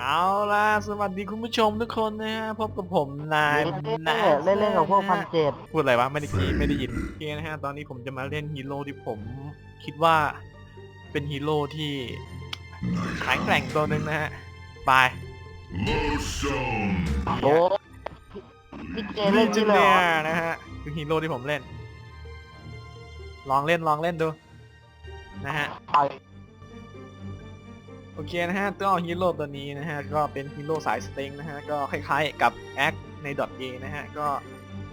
เอาล่ะสวัสดีคุณผู้ชมทุกคนนะฮะพบกับผมนายเล่นเล่นเล่นกับพวกพันเจ็ดพูดอะไรวะไม่ได้ยินไม่ได้ยินโอเคนะฮะตอนนี้ผมจะมาเล่นฮีโร่ที่ผมคิดว่าเป็นฮีโร่ที่แข็งแกร่งตัวหนึ่งนะฮะไป Lotion. โอ้พี่เจมิเล่นจินี่เลยเนีเหรยอนะฮะคือฮีโร่ที่ผมเล่น ลองเล่นลองเล่นดู นะฮะไป โอเคนะฮะก็ฮีโร่ตัวนี้นะฮะก็เป็นฮีโร่สายสเต็งนะฮะก็คล้ายๆกับแอคใน .a นะฮะก็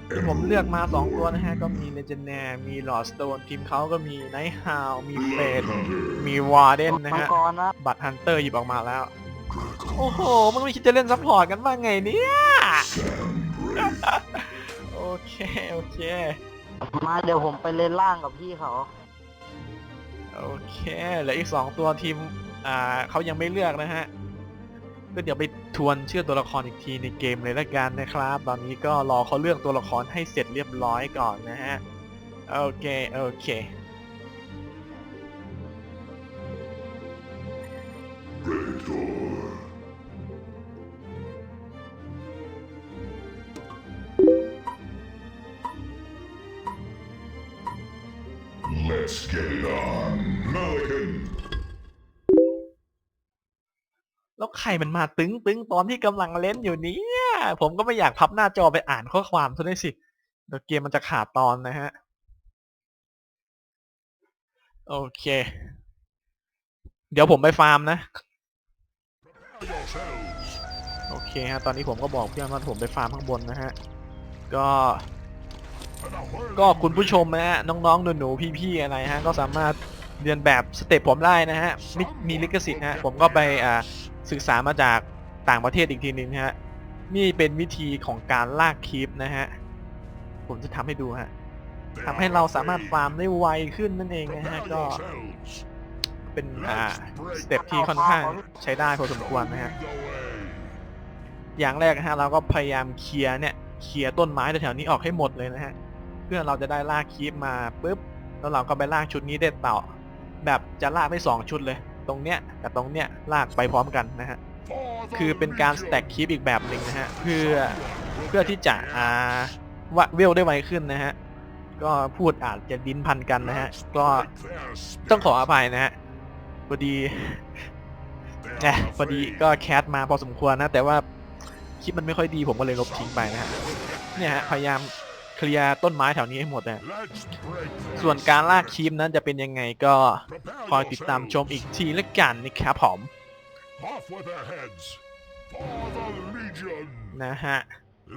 ที่ผมเลือกมา 2 ตัวนะฮะ ก็มี Legendary มี Lord Stone ทีมเขาก็มี Night Hound มีเฟดมี Warden นะมังฮะ กรนะบัตรฮันเตอร์หยิบออกมาแล้ว โอ้โหมึงไม่คิดจะเล่นซัพพอร์ตกันบ้างไงเนี่ย โอเค โอเค มาเดี๋ยวผมไปเล่นล่างกับพี่เขา โอเค เหลืออีกสองตัวทีม อ่าเขายังไม่เลือกนะฮะก็เดี๋ยวไปทวนเชื่อตัวละครอีกทีในเกมเลยละกันนะครับ ตอนนี้ก็รอเขาเลือกตัวละครให้เสร็จเรียบร้อยก่อนนะฮะ โอเค โอเค Let's get it on. Malikan. แล้วใครมันมาตึงตึงตอนที่กำลังเล่นอยู่เนี่ย ผมก็ไม่อยากพับหน้าจอไปอ่านข้อความซะด้วยสิเดี๋ยวเกมมันจะขาดตอนนะฮะ โอเค เดี๋ยวผมไปฟาร์มนะ โอเคฮะ ตอนนี้ผมก็บอกเพื่อนว่าผมไปฟาร์มข้างบนนะฮะ ก็ ก็คุณผู้ชมนะฮะ น้องๆ หนูๆ พี่ๆ อะไรฮะ ก็สามารถเรียนแบบสเต็ปผมได้นะฮะไมมีลิขสิทธิ์ฮะ ผมก็ไปอ่า ศึกษามาจากต่างประเทศอีกทีนึงฮะนี่เป็นวิธีของการลากคลิปนะฮะ ผมจะทำให้ดูฮะ They ทำให้ are เราสามารถ afraid. ฟาร์มได้ไวขึ้นนั่นเองนะฮะ Prepare ก็ yourselves. เป็นอ่าสเต็ปที่ค่อนข้างใช้ได้พอสมควรนะฮะ Lead the way. อย่างแรกนะฮะเราก็พยายามเคลียร์เนี่ยเคลียร์ต้นไม้แถวๆนี้ออกให้หมดเลยนะฮะเพื่อเราจะได้ลากคีปมาปุ๊บแล้วเราก็ไปลากชุดนี้ได้ต่อ แบบจะลากได้สองชุดเลย ตรงเนี้ยกับตรงเนี้ยลากไปพร้อมกันนะฮะ For the คือเป็นการส Legion. แต็กคีปอีกแบบหนึ่งนะฮะเพื่อเพื่อที่จะอ่าว่าเวลได้ไวขึ้นนะฮะก็พูดอาจจะดิ้นพันกันนะฮะ Let's ก็ break their ต้องขออภัยนะฮะพอดี spirit. แหม They are พอดี afraid. ก็แคสมาพอสมควรนะ แต่ว่าคลิปมันไม่ค่อยดีผมก็เลยลบทิ้งไปนะฮะเนี่ยฮะพยายาม เคลียร์ต้นไม้แถวนี้ให้หมดนะ Let's break their ส่วนการลากคลิปนั้นจะเป็นยังไงก็ Prepare คอยติดตามชม yourselves. อีกทีละกันนะครับผม Off with their heads. For the Legion. นะฮะ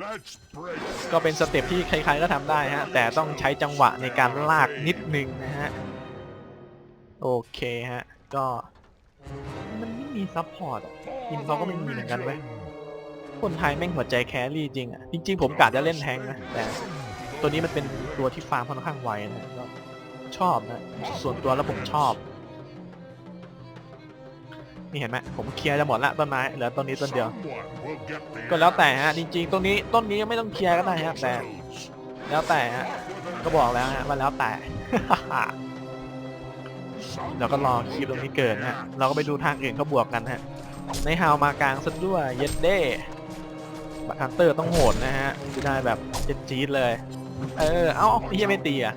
Let's break ก็เป็นสเต็ปที่ใครๆก็ทำได้ฮะ แต่ต้องใช้จังหวะในการลากนิดนึงนะฮะ โอเคฮะ ก็มันไม่มีซัพพอร์ตอะทีมเขาก็ไม่มีเหมือนกันเว้ยคนไทยแม่งหัวใจแครี่จริงอะ จริง ๆ ผมกะจะเล่นแทงค์นะแต่ ตัวนี้มันเป็นตัวที่ฟาร์มค่อนข้างไวนะก็ชอบนะ ส่วนตัวแล้วผมชอบ นี่เห็นไหมผมเคลียร์จะหมดละต้นไม้เหลือต้นนี้ต้นเดียว ก็แล้วแต่ฮะจริง ๆตรงนี้ต้นนี้ไม่ต้องเคลียร์ก็ได้ฮะแต่แล้วแต่ฮะก็บอกแล้วฮะว่าแล้วแต่เราก็รอคลิปตรงนี้เกิดฮะเราก็ไปดูทางอื่นเขาบวกกันฮะในฮาวมากลางซะด้วยเย็ดเด้บัตฮันเตอร์ต้องโหดนะฮะจะได้แบบเจ็ดจี๊ดเลย เออ เอ้าเฮียไม่ตีอะ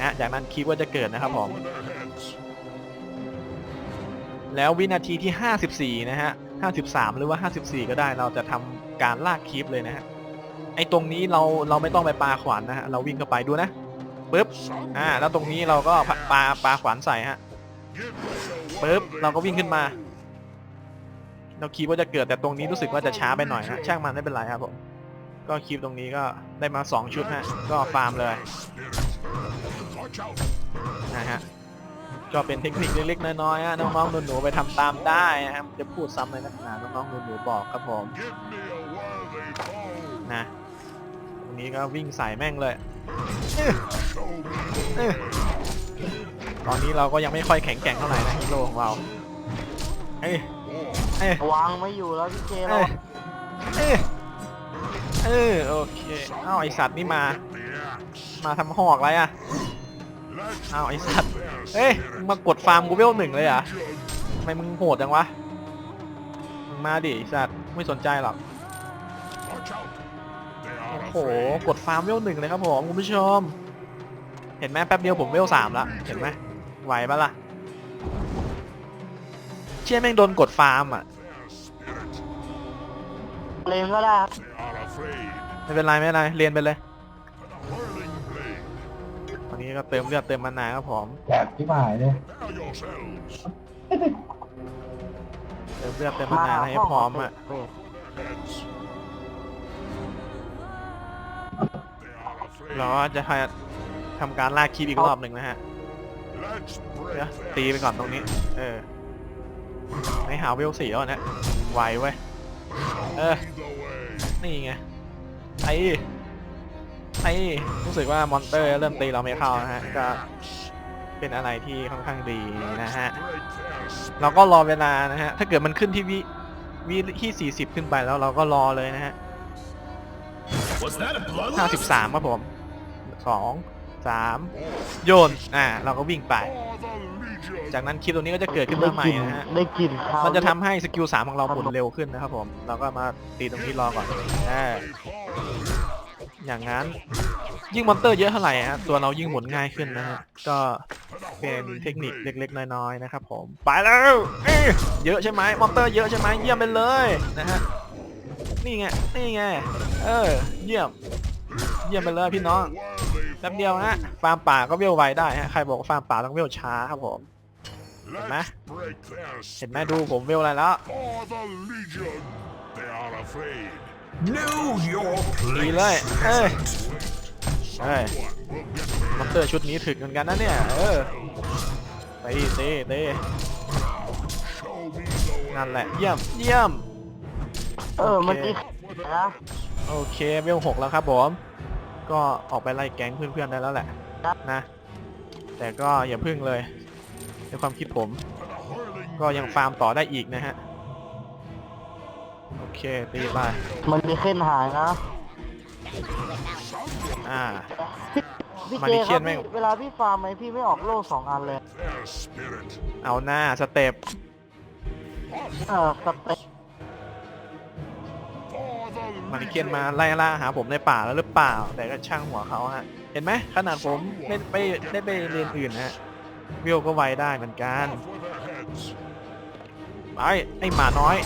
นะจากนั้นคลิปก็จะเกิดนะครับผม แล้ววินาทีที่ 54 นะฮะ 53 หรือว่า 54 ก็ได้ เราจะทำการลากคลิปเลยนะฮะ ไอ้ตรงนี้เราเราไม่ต้องไปปาขวานนะฮะ เราวิ่งเข้าไปดูนะปึ๊บ อ่า แล้วตรงนี้เราก็ปาปาปาขวานใส่ฮะปึ๊บ เราก็วิ่งขึ้นมา เราคีบว่าจะเกิดแต่ตรงนี้รู้สึกว่าจะช้าไปหน่อยฮะ ช่างมันไม่เป็นไรครับผม ก็คีบตรงนี้ก็ได้มา 2 ชุดฮะ ก็ฟาร์มเลย Watch out. นะฮะ ก็เป็นเทคนิคเล็กๆน้อยๆฮะน้องๆหนูๆไปทำตามได้นะครับจะพูดซ้ำเลยนักหนาน้องๆหนูๆบอกครับผม Give me a worthy foe. นะตรงนี้ก็วิ่งใส่แม่งเลย Show me. ตอนนี้เราก็ยังไม่ค่อยแข็งแกร่งเท่าไหร่นะฮีโร่ของเราเอ้ย War. เอ้ยวางไม่อยู่แล้วพี่เจเอ้เราย เออโอเคเอ้าไอสัตว์นี่มา มาทำหอกอะไรอะเอ้าไอสัตว์เอ้ยมึงมากดฟาร์มกูเวลหนึ่งเลยอะทำไมมึงโหดจังวะมึงมาดิไอสัตว์ไม่สนใจหรอกโอ้โหกดฟาร์มเวลหนึ่งเลยครับผมคุณผู้ชม เห็นไหมแป๊บเดียวผมเวลสามละเห็นไหมไหวปะล่ะเชี่ยแม่งโดนกดฟาร์มอะ เลนก็ได้ครับ They are afraid. ไม่เป็นไรไม่เป็นไรเรียนไปเลย And a whirling blade. ตอนนี้ก็เติมเลือดเติมมานาครับผมแบบที่หายเลย Prepare yourselves. เติมเลือดเติมมานาให้พร้อมอะเฟส For their heads. They are afraid. เราก็จะทำการลากคีบอีกรอบหนึ่งนะฮะ Let's เดี๋ยว break ตีไปก่อนตรงนี้เออไม่หาเวลสี่แล้วนะไวเว้ย เออ Lead the way. นี่ไงไอ้ไอ้รู้สึกว่ามอนเตอร์เริ่มตีเราไม่เข้านะฮะ ก็ Axe. เป็นอะไรที่ค่อนข้างดีนะฮะ Break their spirit. เราก็รอเวลานะฮะ ถ้าเกิดมันขึ้นที่วิวิที่ 40 ขึ้นไปแล้วเราก็รอเลยนะฮะ Was that a bloodlust? 53ครับผม 2 3โยน อ่า เราก็วิ่งไป For the Legion. จากนั้นคลิปตัวนี้ก็จะเกิดขึ้นได้มาใหม่กลิ่นนะฮะ ได้กลิ่นข้าวมันจะทำให้สกิล3ของเราหมุนเร็วขึ้นนะครับผม เราก็มาตีตรงนี้รอก่อนอ่าอย่างนั้นยิ่งมอนเตอร์เยอะเท่าไหร่ฮะตัวเรายิ่งหมุนง่ายขึ้นนะฮะก็เป็นเทคนิคเล็กๆน้อยๆนะครับผมไปแล้วเอ้ยเยอะใช่ไหมมอนเตอร์เยอะใช่ไหมเยี่ยมไปเลยนะฮะนี่ไงนี่ไงเออเยี่ยม เยี่ยมไปเลยพี่น้อง แป๊บเดียวฮะฟาร์มป่าก็เวลไวได้ฮะใครบอกว่าฟาร์มป่าต้องเวลช้าครับผม Let's break their เห็นไหมดูผมเวลอะไรแล้ว For the Legion. They are afraid. Know your ดี place. เลยเอ้ย Someone Hey. will get มอนเตอร์ชุดนี้ถึกเหมือนกันนะเนี่ยเออตีตีตี show me the way. นั่นแหละเยี่ยมเยี่ยมเออเมื่อกี้นะโอเคเวลหกแล้วครับผม ก็ออกไปไล่แก๊งเพื่อนๆได้แล้วแหละนะ แต่ก็อย่าพึ่งเลยในความคิดผม And a whirling ก็ยังฟาร์มต่อได้อีกนะฮะ โอเคตีไปมันมีขึ้นหายนะอ่า พี่มาเจดิคเชีรัยบนแม่ง พี่เวลาพี่ฟาร์มไหมพี่ไม่ออกโล่สองอันเลย their spirit. เอาหน้าสเต็ปเออสเต็ป For the มาริเคียน Legion. มาไล่ล่าหาผมในป่าแล้วหรือเปล่า แต่ก็ช่างหัวเขาฮะ เห็นไหมขนาดผมไม่ไปได้ไปเรียนอื่นนะฮะเวลก็ไวได้เหมือนกัน Off with their heads. ไอ้ไอ้หมาน้อย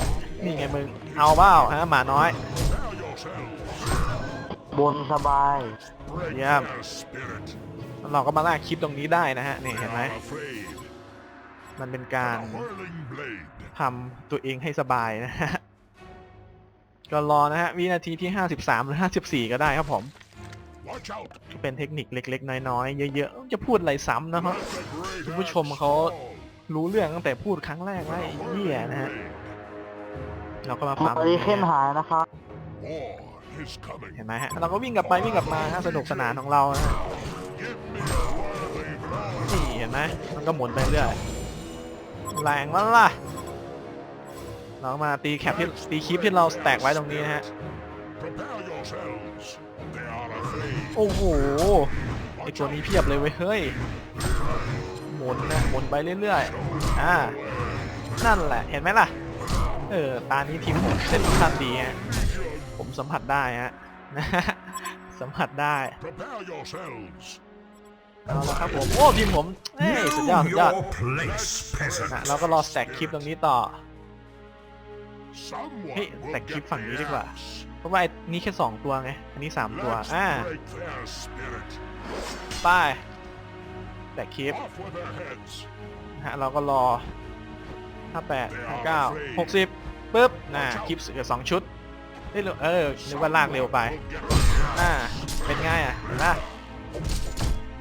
นี่ไงมึง เอาเปล่าฮะหมาน้อย Prepare yourselves. บนสบาย Break Yeah. their spirit. แล้วเราก็มาลากคลิปตรงนี้ได้นะฮะ นี่เห็นไหม They are afraid. มันเป็นการ A whirling blade. ทำตัวเองให้สบายนะฮะ ก็รอนะฮะวินาทีที่ 53 หรือ 54 ก็ได้ครับผม Watch out. ก็เป็นเทคนิคเล็ก ๆ น้อยๆเยอะๆจะพูดอะไรซ้ำนะครับ Let the great คุณผู้ชม axe เขา fall. รู้เรื่องตั้งแต่พูดครั้งแรกแล้วไอ้เหี้ยนะฮะเราก็มาฟังมาริเคนหายนะครับ War is coming. เห็นไหมฮะเราก็วิ่งกลับไปวิ่งกลับมาฮะสนุกสนานของเรานะฮะ Give me a whirling blow. นี่เห็นไหมมันก็หมุนไปเรื่อยแรงแล้วล่ะ เรามาตีแคปที่ตีคลิปที่เราสแต็กไว้ตรงนี้นะฮะ Prepare yourselves. They are afraid. โอ้โหไอตัวนี้เพียบเลยเว้ยเฮ้ย หมุนนะหมุนไปเรื่อยๆ อ่า นั่นแหละ เห็นไหมล่ะ เออ ตานี้ทีมผมเส้นขั้นดีฮะ ผมสัมผัสได้ฮะ นะฮะสัมผัสได้ Prepare yourselves. เอาละครับผม โอ้ทีมผมเอ้ยสุดยอด Know สุดยอด your place, peasant. นะเราก็รอสแต็กคลิปตรงนี้ต่อ Someone เฮ้ย will แต่คลิป get ฝั่งนี้ the ดีกว่า axe. เพราะว่าไอ้นี่แค่สองตัวไง อันนี้สามตัว Let's อ่า break their spirit. ไป้ายแต่คลิป Off with their heads. นะฮะเราก็รอ58 59 60ปึ๊บน่ะคลิปเหลือสองชุดเฮ้ยเออนึกว่าลากเร็วไป Will get อ่าเป็นไงอะเห็นปะ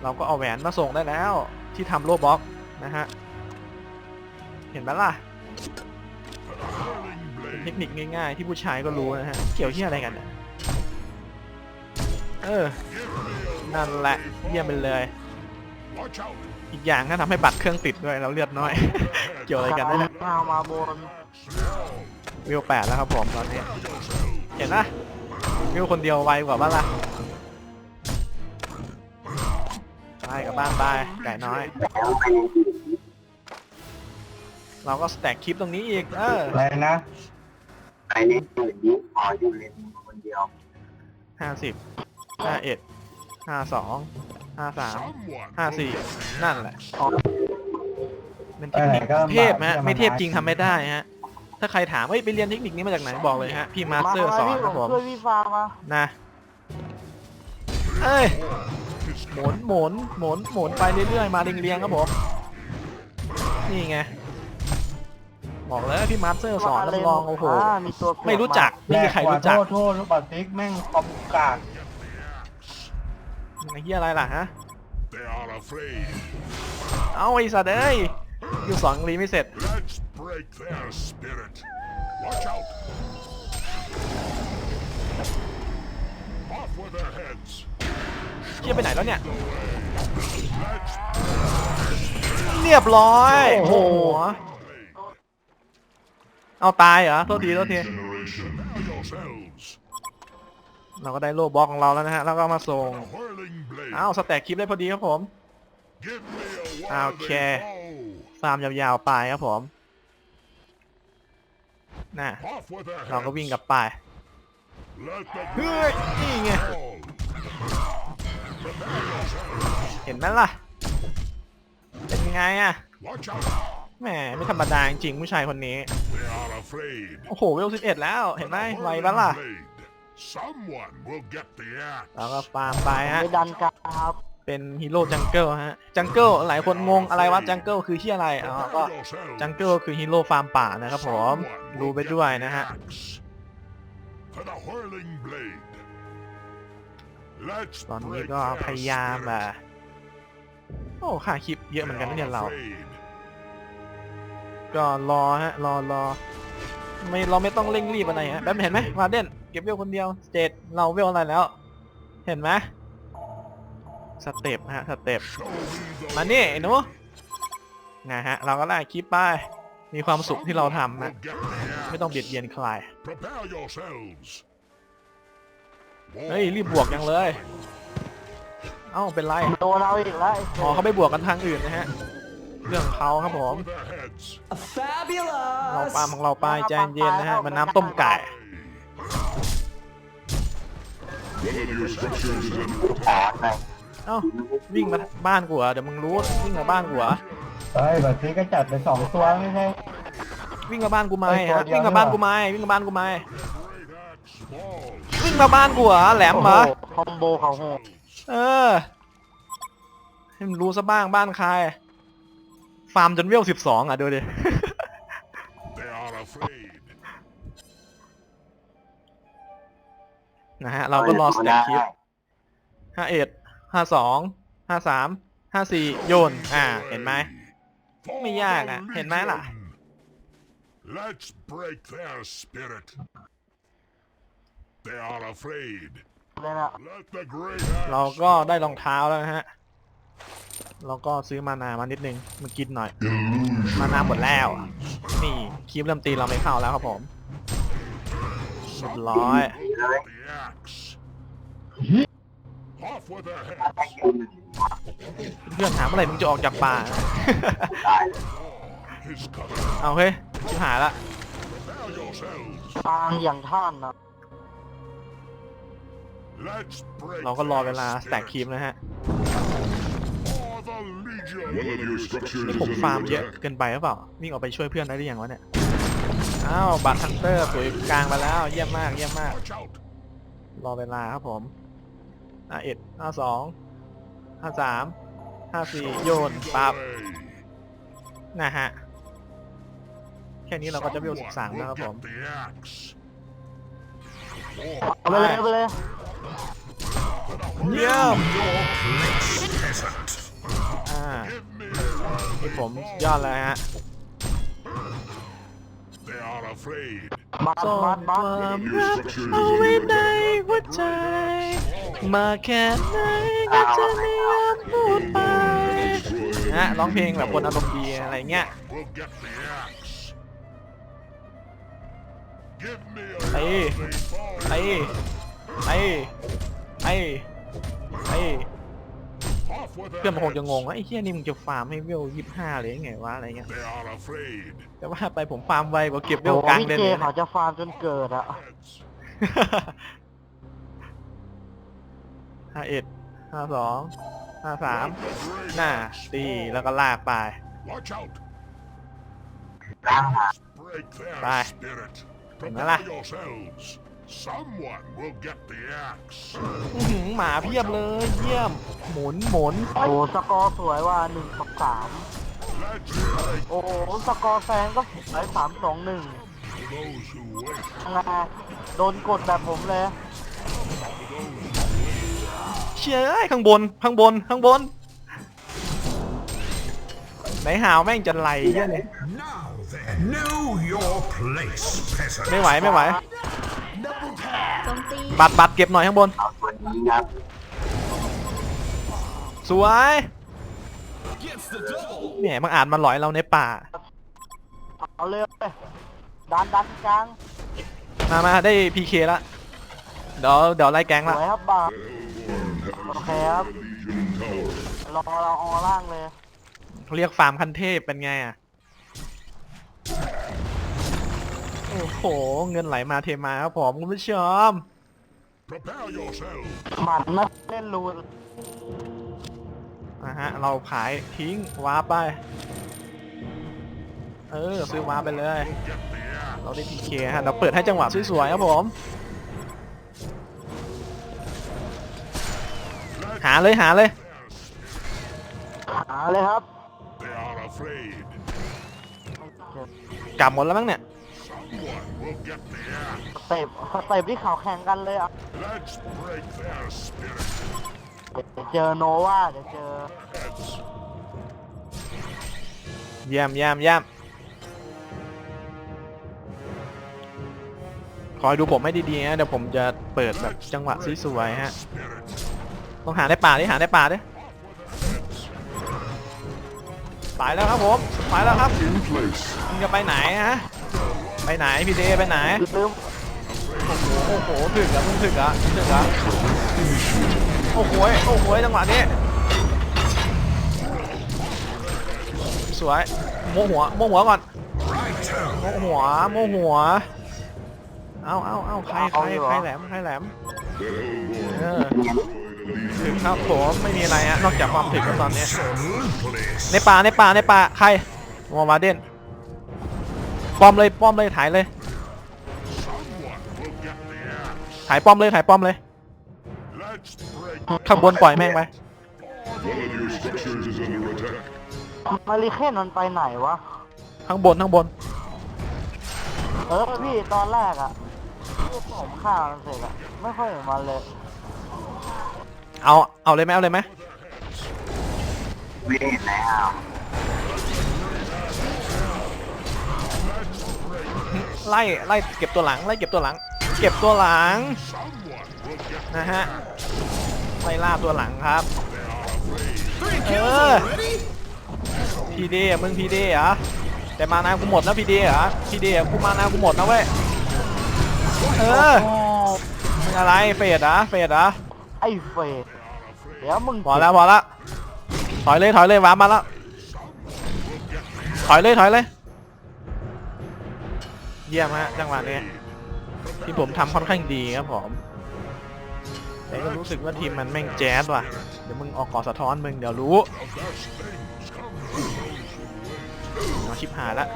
เราก็เอาแหวนมาส่งได้แล้ว ที่ทำโลบ็อกนะฮะ เห็นไหมล่ะ whirling เท blade. คนิคง่ายๆ ที่ผู้ชายก็รู้นะฮะ เกี่ยวที่อะไรกันเนี่ยเออ นั่นแหละเยี่ยมไปเลย Watch out. อีกอย่างก็ทำให้บัตรเครื่องติดด้วยเราเลือดน้อย เกี่ยวอะไรกันนะเนี่ยข้าวมาบนวิวแปดแล้วครับผมตอนนี้ เห็นนะวิวคนเดียวไวกว่าบ้านละไปกลับบ้านไปไก่น้อย เราก็สแต็กคลิปตรงนี้อีก เอออะไรนะ ไอ้นี่อยู่นี้ขออยู่เลนคนเดียวห้าสิบห้าเอ็ดห้าสองห้าสาม Someone ห้าสี่ will get the นั่นแหละ axe. เป็นเทคนิคเทพฮะไม่เทพจริงทำไม่ได้ฮะ ถ้าใครถามเอ้ยไปเรียนเทคนิคนี้มาจากไหนบอกเลยฮะ พี่มาสเตอร์สอนครับผมช่วยพี่ฟาร์มมานะเอ้ย His หมุนหมุนหมุนหมุนไปเรื่อยๆมาเรียงๆครับผมนี่ไง บอกเลยพี่มาสเตอร์สอนรับรองโอ้โหามีตัวเสือไม่รู้จักไม่มีใครรู้จักโทษโทษลูกบอลติ๊กแม่งคอมกากไอ้เหี้ยอะไรล่ะฮะ They are afraid. เอาไอ้สัตว์เอ้ยอยู่สอนรีไม่เสร็จ Let's break their spirit. Watch out. Off with their heads. เชี่ยไปไหนแล้วเนี่ย Let's เรียบร้อย โอ้โห blade. เอาตายเหรอ โทษที โทษที Generation. Prepare yourselves. เราก็ได้โล่บล็อกของเราแล้วนะฮะ แล้วก็มาส่ง A whirling blade. อ้าว สแต็กคลิปได้พอดีครับผม Give me a Ah, whirling okay. blow. ฟาร์มยาวๆไปครับผม น่ะ Off with their เราก็ heads. วิ่งกลับไป Let the เฮ้ย นี่ไง fall. Prepare yourselves. เห็นไหมล่ะ เป็นไงอะ Watch out. แหมไม่ธรรมดาจริงๆผู้ชายคนนี้ They are afraid. โอ้โหเวลสิบเอ็ดแล้วเห็นไหม A ไว whirling ปะล่ะ blade. Someone will get the axe. เราก็ฟาร์มไปฮะไปดันกันครับ เป็นฮีโร่จังเกิลฮะ จังเกิลหลายคนงงอะไรวะจังเกิลคือที่อะไรอ๋อก็ Prepare yourselves. จังเกิลคือฮีโร่ฟาร์มป่านะครับผม Someone รู้ will ไป get ด้วย the นะฮะ axe. For the whirling blade. Let's ตอนนี้ break ก็ their พยายาม spirit. อะโอ้ค่าคลิปเยอะเหมือนกันนะเนี่ยเรา They are afraid. ก็รอฮะรอรอไม่เราไม่ต้องเร่งรีบอะไรฮะแบบเห็นไหมมาเด่นเก็บเวลคนเดียวเจ็ดเราเวลอะไรแล้ว เห็นไหมสเต็ปฮะสเต็ป Show me the มานี่ไอ้หนูนะฮะเราก็ได้คลิปไปมีความสุขที่เราทำ Someone นะ will get the ไม่ต้องเบียด axe. เบียนใคร Prepare yourselves. เฮ้ยรีบบวกยังเลย เอ้าเป็นไรโดนเราอีกแล้วไอ้อ๋อเขาไปบวกกันทางอื่นนะฮะ เรื่องของเขาครับผม With their heads. เราปาล์มของเราไปใจเย็นนะฮะมันน้ำต้มไก่เอ้าวิ่งมาบ้านกูเหรอเดี๋ยวมึงรู้วิ่งมาบ้านกูเหรอเฮ้ยบอลติ๊กก็จัดไปสองตัวไม่ใช่ วิ่งมาบ้านกูไหมเอ้ยตัวฮะเดียววิ่งมาบ้านกูไหมวิ่งมาบ้านกูไหม Great axe falls. วิ่งมาบ้านกูเหรอแหลมโอ้เหโหรอคอมโบเขาโหดเออให้มันรู้ซะบ้างบ้านใคร ฟาร์มจนเวลสิบสองอะดูดิ They are afraid. นะฮะ เราก็รอสแต็กคลิปห้าเอ็ดห้าสองห้าสามห้าสี่โยน อ่า เห็นไหม For ไม่ยากอะ the เห็นไหมล่ะ Legion. Let's break their spirit. They are afraid. เลยนะ Let the great เรา axe ก็ได้รองเท้าแล้วนะฮะ เราก็ซื้อมานามานิดนึงมากินหน่อย มานาหมดแล้ว นี่คลิปเริ่มตีเราไม่เข้าแล้วครับผมเรียบร้อย the axe. Off with their heads. เพื่อนถามเมื่อไหร่มึงจะออกจากป่า His coming. เอาเฮ้ยชิบหายละ Prepare yourselves. ทางอย่างท่านนะ Let's break เราก็รอเวลา their สแต็กคลิป spirit. นะฮะ นี่ผมฟาร์มเยอะเกินไปหรือเปล่าวิ่งออกไปช่วยเพื่อนได้หรือยังวะเนี่ย อ้าวบัตรฮันเตอร์สวยกลางไปแล้ว เยี่ยมมาก เยี่ยมมาก รอเวลาครับผมห้าเอ็ดห้าสองห้าสามห้าสี่โยนปั๊บนะฮะ แค่นี้เราก็จะเวลสิบ Someone สามแล้วครับผมเอาไปเลยเอาไปเลยเยี่ยม นี่ a ผมยอดเลยฮะ They are afraid. บัตซ่อนบัตบัตความรักเอาไว้ในหัวใจ มาแค่ไหนก็จะไม่ยอมพูดไป นะฮะร้องเพลงแบบคนอารมณ์ดีอะไรเงี้ย Will get the axe. Give me a Hey. lively foe. ไอ้ไอ้ เพื่อนมันคง their จะงง heads. ว่าไอ้เหี้ยนี่มึงจะฟาร์มให้เวลยี่ห้าเลยยังไงวะอะไรเงี้ย They are afraid. แต่ว่าไปผมฟาร์มไวกว่าเก็บเวโอ้ลโหกลางพี่เลยเจเนี่ยเขาจะฟาร์มจนเกิดอะ Heads. ห้าเอ็ดห้าสองห้าสาม Let the great หน้า heads ตี fall. แล้วก็ลากไป Watch out. Break their Bye. spirit. Nala. Prepare yourselves. Someone will get the axe. อื้อหือหมาเพียบเลยเยี่ยม หมุนหมุนโอ้โหสกอร์สวยว่าหนึ่งกับสาม Let's break โอ้โหสกอร์แซงก็สวยสามสองหนึ่ง to those who wait. ยังไงโดนกดแบบผมเลย เชื่อเอ้ยข้างบนข้างบนข้างบนไหนหาวแม่งจะไหลเยอะเลย Now then, know your place, peasant. ไม่ไหวไม่ไหวโจมตี บัตรบัตรเก็บหน่อยข้างบนสวยแหมมันอ่านมาหลอยเราในป่า เอาเลยดันดันกลางมามาได้พีเคละ เดี๋ยวเดี๋ยวไล่แก๊งสละ วยครับบาร์โอเคครับรอเราออล่างเลย เรียกฟาร์มคันเทพเป็นไงอะ โอ้โห เงินไหลมาเทมาครับผมคุณผู้ชม Prepare yourselves. หมัดนะเล่นรูนนะฮะ เราขายทิ้งวาร์ปไป เออ ซื้อวาร์ปไปเลย Get the axe. เราได้พีเคฮะ เราเปิดให้จังหวะสวยๆครับผม หาเลยหาเลย หาเลยครับ They are afraid. กลับหมดแล้วมั้งเนี่ย เต็ปสเต็ปที่เขาแข่งกันเลยอะ Let's break their spirit. เดี๋ยวเจอโนวาเดี๋ยวเจอ Heads. เยี่ยมเยี่ยมเยี่ยมคอยดูผมให้ดีๆนะเดี๋ยวผมจะเปิดแบบจังหวะสวยๆฮะ Spirit. ต้องหาในป่าดิหาในป่าดิ Heads. ไปแล้วครับผมไปแล้วครับ In place. มึงจะไปไหนฮะ ไปไหนพี่เดไปไหนลืมโอ้โหโอ้โหถึกอะมึงถึกอะถึกอะโอ้โหยโอ้โหยจังหวะนี้สวยโมหัวโมหัวก่อน Righto. โมหัวโมหัวเอาเอาเอาใครใครใครแหลมใครแหลมเออถึงครับผมไม่มีอะไรฮะนอกจากความถึกครับตอนนี้ Absolutely. ในป่าในป่าในป่าใครมอวาเดน ป้อมเลยป้อมเลยถ่ายเลย Someone will get the axe. ถ่ายป้อมเลยถ่ายป้อมเลย Let's break ข้างบนปล่อยแม่งไป One of your structures is under attack. มาริเคนมันไปไหนวะ ข้างบนข้างบน เออพี่ตอนแรกอะที่ผมฆ่ามันเสร็จอะไม่ค่อยเห็นมันเลย เอาเอาเลยไหมเอาเลยไหม ไล่ไล่เก็บตัวหลังไล่เก็บตัวหลัง เก็บตัวหลัง Someone will get นะฮะไล่ล่าตัวหลังครับเออพีดีอะมึงพีดีเหรอแต่มานากูหมดแล้วพีดีเหรอพีดีอะกูมานากูหมดนะเว้ยเออโอ้มึงอะไรเฟดเหรอเฟดเหรอไอ้เฟดเดี๋ยวมึงพอแล้วพอแล้วถอยเลยถอยเลยวาร์ปมาแล้วถอยเลยถอยเลยเยี่ยมฮะจังหวะนี้ที่ผมทำค่อนข้างดีครับผม แต่ก็รู้สึกว่าทีมมันแม่งแจ๊สว่ะ เดี๋ยวมึงออกก่อสะท้อนมึงเดี๋ยวรู้ the best things come มาชิบหายละ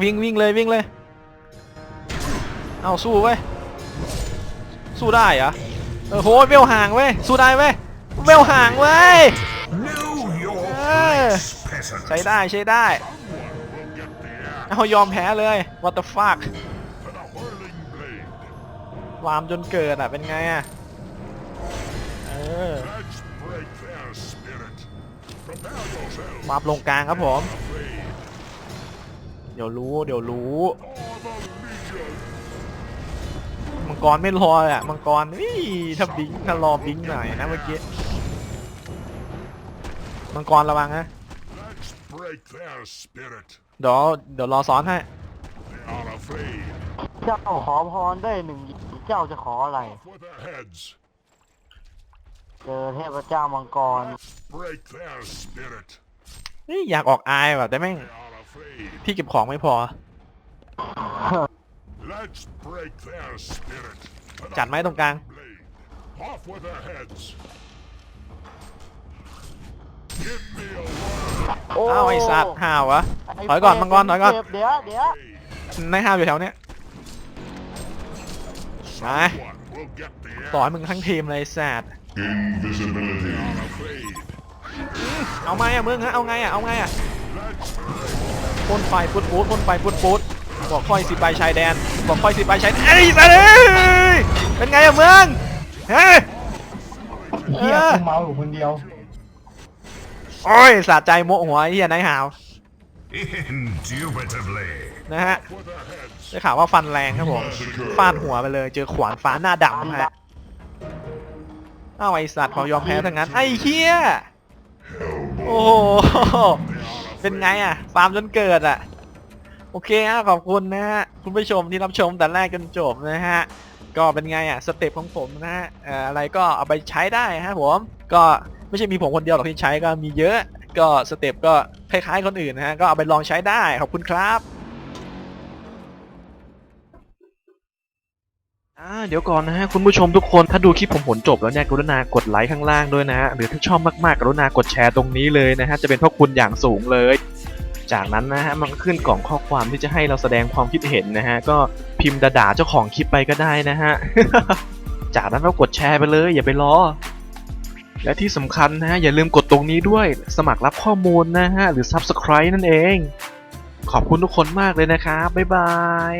วิ่งวิ่งเลยวิ่งเลย เอาสู้เว้ย สู้ได้เหรอ เออโหเวลห่างเว้ย สู้ได้เว้ย เวลห่างเว้ยใช้ได้ใช้ได้ เอายอมแพ้เลย what the fuck วามจนเกิดอะ เป็นไงอะ เออวาบลงกลางครับผม เดี๋ยวรู้ เดี๋ยวรู้ มังกรไม่รออะ มังกรนี่ถ้าบิงถ้ารอบิงหน่อยนะเมื่อกี้ มังกรระวังนะ Let's break their spirit. เดี๋ยวเดี๋ยวรอซ้อนให้ They are afraid. เจ้าขอพรได้หนึ่งเจ้าจะขออะไร Off with their heads. เจอเทพเจ้ามังกร Break their spirit. เฮ้ยอยากออกอายว่ะแต่แม่ง They are afraid. ที่เก็บของไม่พอ Let's break their spirit. with a จัดไหมตรงกลาง blade. Off with their heads. โอ้อ้าวไอสัตว์ห่าววะไถอยก่อนมังกรถอยก่อนเจ็บเดี๋ยวเดี๋ยวนายห้าวอยู่แถวเนี้ย Someone will get the ต่อ air. ให้มึงทั้งทีมเลยแซด Invisibility. They are afraid. เอาไงอะมึงฮะเอาไงอะเอาไงอะ Let's break พ่นไฟปุดปุดพ่นไฟปุดปุดบอกค่อยสิไปชายแดนบอกค่อยสิไปชายแดนไอ้สัตว์เอ้ยเป็นไงอะมึงฮะเฮียเออกูเมาอยู่คนเดียว โอ้ยสะใจโมหัวไอ้เหี้ยนายหาว Indubitably. นะฮะ with their heads. ได้ข่าวว่าฟันแรงครับผมฟาดหัวไปเลย เจอขวานฟ้าหน้าดำฮะอ้าวไอสัตว์ขอยอมแพ้ทั้งนั้นไอ้เหี้ยโอ้โหเป็นไงอะฟาร์มจนเกิดอะ โอเคฮะขอบคุณนะฮะคุณผู้ชมที่รับชมแต่แรกจนจบนะฮะก็เป็นไงอะสเต็ปของผมนะฮะเอ่ออะไรก็เอาไปใช้ได้ฮะผมก็ ไม่ใช่มีผมคนเดียวหรอกที่ใช้ก็มีเยอะ ก็สเต็ปก็คล้ายๆคนอื่นนะฮะก็เอาไปลองใช้ได้ขอบคุณครับอ่าเดี๋ยวก่อนนะฮะคุณผู้ชมทุกคนถ้าดูคลิปผมผลจบแล้วเนี่ยกรุณากดไลค์ข้างล่างด้วยนะฮะหรือถ้าชอบมากๆกรุณากดแชร์ตรงนี้เลยนะฮะจะเป็นพระคุณอย่างสูงเลย จากนั้นนะฮะมันขึ้นกล่องข้อความที่จะให้เราแสดงความคิดเห็นนะฮะก็พิมพ์ด่าๆเจ้าของคลิปไปก็ได้นะฮะ จากนั้นก็กดแชร์ไปเลย อย่าไปรอ และที่สำคัญนะฮะอย่าลืมกดตรงนี้ด้วย สมัครรับข้อมูลนะฮะ หรือ Subscribe นั่นเอง ขอบคุณทุกคนมากเลยนะครับ บ๊ายบาย